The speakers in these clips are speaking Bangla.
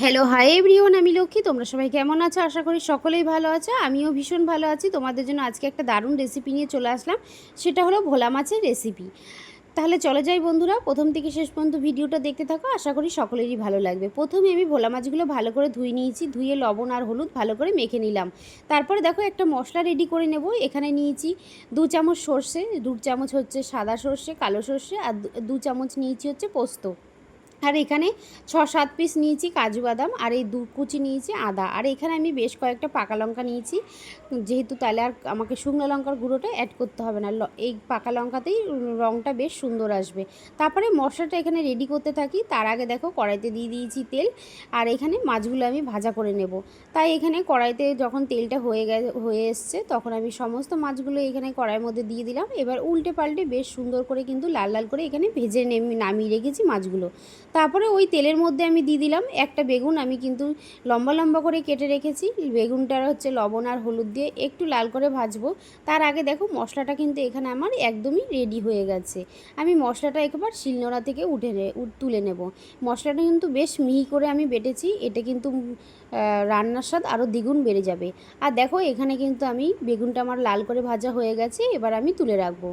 হ্যালো হাই এভরিওন আমি লক্ষ্মী। তোমরা সবাই কেমন আছো? আশা করি সকলেই ভালো আছো। আমিও ভীষণ ভালো আছি। তোমাদের জন্য আজকে একটা দারুণ রেসিপি নিয়ে চলে আসলাম। সেটা হলো ভোলা মাছের রেসিপি তাহলে চলে যাই বন্ধুরা। প্রথম থেকে শেষ পর্যন্ত ভিডিওটা দেখতে থাকো। আশা করি সকলেরই ভালো লাগবে। প্রথমে আমি ভোলা মাছগুলো ভালো করে ধুয়ে নিয়েছি। ধুয়ে লবণ আর হলুদ ভালো করে মেখে নিলাম। তারপরে দেখো একটা মশলা রেডি করে নেব। এখানে নিয়েছি দু চামচ সর্ষে, দু চামচ হচ্ছে সাদা সর্ষে, কালো সর্ষে, আর দু- চামচ নিয়েছি হচ্ছে পোস্ত। আর এখানে ছ সাত পিস নিয়েছি কাজু বাদাম, আর এই দু কুচি নিয়েছি আদা। আর এখানে আমি বেশ কয়েকটা পাকা লঙ্কা নিয়েছি। যেহেতু তাহলে আর আমাকে শুকনো লঙ্কার গুঁড়োটা অ্যাড করতে হবে না। এই পাকা লঙ্কাতেই রঙটা বেশ সুন্দর আসবে। তারপরে মশলাটা এখানে রেডি করতে থাকি। তার আগে দেখো কড়াইতে দিয়ে দিয়েছি তেল। আর এখানে মাছগুলো আমি ভাজা করে নেব। তাই এখানে কড়াইতে যখন তেলটা হয়ে গে, হয়ে এসছে, তখন আমি সমস্ত মাছগুলো এখানে কড়াইয়ের মধ্যে দিয়ে দিলাম। এবার উল্টে পাল্টে বেশ সুন্দর করে কিন্তু লাল লাল করে এখানে ভেজে নেমে, নামিয়ে রেখেছি মাছগুলো। তারপরে ওই তেলের মধ্যে আমি দিয়ে দিলাম একটা বেগুন, আমি কিন্তু লম্বা লম্বা করে কেটে রেখেছি। বেগুনটার হচ্ছে লবণ আর হলুদ দিয়ে একটু লাল করে ভাজবো। তার আগে দেখো মশলাটা কিন্তু এখানে আমার একদমই রেডি হয়ে গেছে। আমি মশলাটা একবার শিলনোড়া থেকে উঠে তুলে নেব। মশলাটা কিন্তু বেশ মিহি করে আমি বেটেছি, এটা কিন্তু রান্নার স্বাদ আরও দ্বিগুণ বেড়ে যাবে। আর দেখো এখানে কিন্তু আমি বেগুনটা আমার লাল করে ভাজা হয়ে গেছে, এবার আমি তুলে রাখব।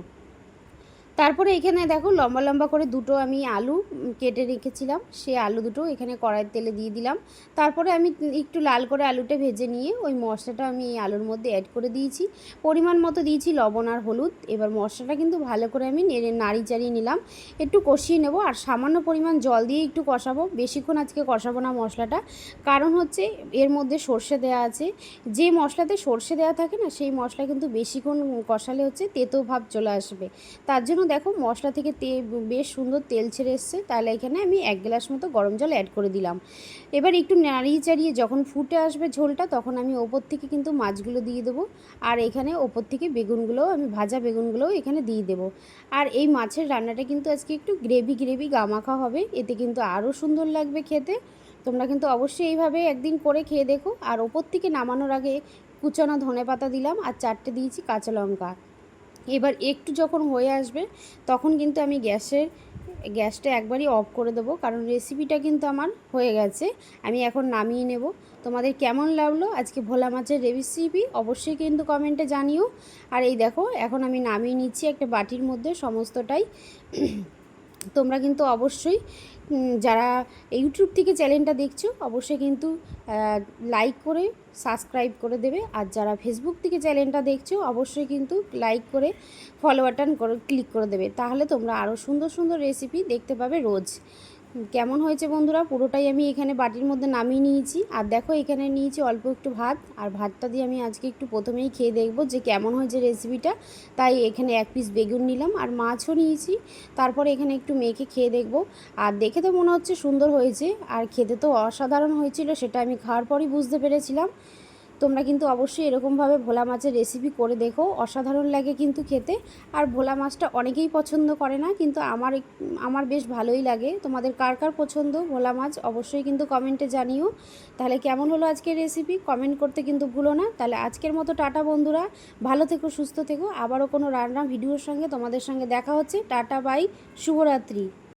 তারপরে এখানে দেখো লম্বা লম্বা করে দুটো আমি আলু কেটে রেখেছিলাম। সে আলু দুটো এখানে কড়াইয়ের তেলে দিয়ে দিলাম। তারপরে আমি একটু লাল করে আলুটা ভেজে নিয়ে ওই মশলাটা আমি এই আলুর মধ্যে অ্যাড করে দিয়েছি। পরিমাণ মতো দিয়েছি লবণ আর হলুদ। এবার মশলাটা কিন্তু ভালো করে আমি নেড়ে নাড়ি চাড়িয়ে নিলাম। একটু কষিয়ে নেব আর সামান্য পরিমাণ জল দিয়ে একটু কষাবো। বেশিক্ষণ আজকে কষাবো না মশলাটা। কারণ হচ্ছে এর মধ্যে সর্ষে দেওয়া আছে। যে মশলাতে সর্ষে দেওয়া থাকে না, সেই মশলা কিন্তু বেশিক্ষণ কষালে হচ্ছে তেতো ভাব চলে আসবে। তার জন্য দেখো মশলা থেকে তে, বেশ সুন্দর তেল ছেড়ে এসছে, তাহলে এখানে আমি এক গ্লাস মতো গরম জল অ্যাড করে দিলাম। এবার একটু নাড়িয়ে চাড়িয়ে যখন ফুটে আসবে ঝোলটা, তখন আমি ওপর থেকে কিন্তু মাছগুলো দিয়ে দেবো। আর এখানে ওপর থেকে বেগুনগুলোও আমি ভাজা বেগুনগুলোও এখানে দিয়ে দেবো। আর এই মাছের রান্নাটা কিন্তু আজকে একটু গ্রেভি গ্রেভি গামাখা হবে। এতে কিন্তু আরও সুন্দর লাগবে খেতে। তোমরা কিন্তু অবশ্যই এইভাবে একদিন করে খেয়ে দেখো। আর ওপর থেকে নামানোর আগে কুচানো ধনে পাতা দিলাম, আর চারটে দিয়েছি কাঁচা লঙ্কা। এবার একটু যখন হয়ে আসবে, তখন কিন্তু আমি গ্যাসের গ্যাসটা একবারই অফ করে দেবো, কারণ রেসিপিটা কিন্তু আমার হয়ে গেছে, আমি এখন নামিয়ে নেব। তোমাদের কেমন লাগল আজকে ভোলা মাছের রেসিপি অবশ্যই কিন্তু কমেন্টে জানিও। আর এই দেখো, এখন আমি নামিয়ে নিচ্ছি একটা বাটির মধ্যে সমস্তটাই। তোমরা কিন্তু অবশ্যই যারা ইউটিউব থেকে চ্যানেলটা দেখছ, অবশ্যই কিন্তু লাইক করে সাবস্ক্রাইব করে দেবে। আর যারা ফেসবুক থেকে চ্যানেলটা দেখছ, অবশ্যই কিন্তু লাইক করে ফলো বাটন করে ক্লিক করে দেবে। তাহলে তোমরা আরও সুন্দর সুন্দর রেসিপি দেখতে পাবে রোজ। কেমন হয়েছে বন্ধুরা? পুরোটাই আমি এখানে বাটির মধ্যে নামিয়ে নিয়েছি। আর দেখো, এখানে নিয়েছি অল্প একটু ভাত। আর ভাতটা দিয়ে আমি আজকে একটু প্রথমেই খেয়ে দেখব যে কেমন হয়েছে রেসিপিটা তাই এখানে এক পিস বেগুন নিলাম আর মাছও নিয়েছি। তারপরে এখানে একটু মেখে খেয়ে দেখব। আর দেখে তো মনে হচ্ছে সুন্দর হয়েছে। আর খেতে তো অসাধারণ হয়েছিল, সেটা আমি খাওয়ার পরই বুঝতে পেরেছিলাম। তোমরা কিন্তু অবশ্যই এরকমভাবে ভোলা মাছের রেসিপি করে দেখো। অসাধারণ লাগে কিন্তু খেতে। আর ভোলা মাছটা অনেকেই পছন্দ করে না, কিন্তু আমার আমার বেশ ভালোই লাগে। তোমাদের কার কার পছন্দ ভোলা মাছ অবশ্যই কিন্তু কমেন্টে জানিও। তাহলে কেমন হলো আজকের রেসিপি কমেন্ট করতে কিন্তু ভুলো না। তাহলে আজকের মতো টাটা বন্ধুরা। ভালো থেকো, সুস্থ থেকো। আবারও কোনো রান্না ভিডিওর সঙ্গে তোমাদের সঙ্গে দেখা হচ্ছে। টাটা বাই শুভরাত্রি।